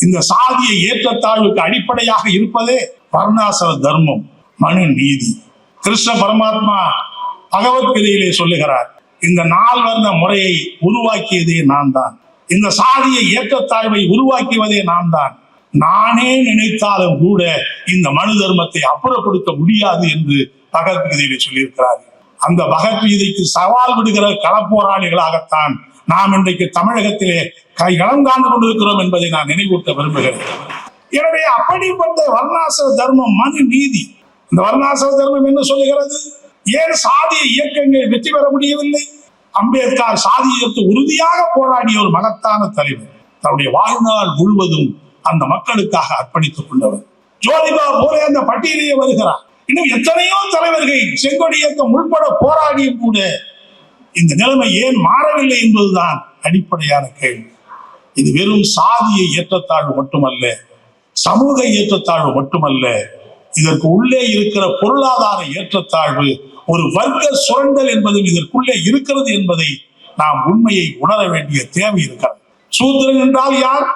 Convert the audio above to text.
இந்த சாதிய ஏற்றத்தாழ்வுக்கு அடிப்படையாக இருப்பதே வர்ணாசர தர்மம் மனு நீதி. கிருஷ்ண பரமாத்மா பகவத்கீதையிலே சொல்லுகிறார் இந்த நால் வர்ண முறையை உருவாக்கியதே நான் தான் இந்த சாதிய ஏற்றத்தாழ்வை உருவாக்கியவதே நான் தான் நானே நினைத்தாலும் கூட இந்த மனு தர்மத்தை அப்புறப்படுத்த முடியாது என்று பகவத்கீதையிலே சொல்லியிருக்கிறார் அந்த பகவத்கீதைக்கு சவால் விடுகிற களப்போராளிகளாகத்தான் நாம் இன்றைக்கு தமிழகத்திலே கை காண்டு கொண்டிருக்கிறோம் என்பதை நான் நினைவூட்ட விரும்புகிறேன். எனவே அப்படிப்பட்ட வர்ணாசிர தர்மம் மனு நீதி. இந்த வர்ணாசிர தர்மம் என்ன சொல்லுகிறது? ஏன் சாதிய இயக்கங்கள் வெற்றி பெற முடியவில்லை? அம்பேத்கர் சாதியத்தை உறுதியாக போராடிய ஒரு மகத்தான தலைவர். தன்னுடைய வாழ்நாள் முழுவதும் அந்த மக்களுக்காக அர்ப்பணித்துக் கொண்டவர். ஜோதிபா போலே அந்த பட்டியலிலே வருகிறார். இன்னும் எத்தனையோ தலைவர்கள் செங்கொடி இயக்கம் உள்பட போராடிய கூட இந்த நிலைமை ஏன் மாறவில்லை என்பதுதான் அடிப்படையான கேள்வி. இது வெறும் சாதிய ஏற்றத்தாழ்வு மட்டுமல்ல சமூக ஏற்றத்தாழ்வு மட்டுமல்ல இதற்கு உள்ளே இருக்கிற பொருளாதார ஏற்றத்தாழ்வு ஒரு வர்க்க சுரண்டல் என்பதும் இதற்குள்ளே இருக்கிறது என்பதை நாம் உண்மையை உணர வேண்டிய தேவை இருக்கிறது. சூத்திரன் என்றால் யார்?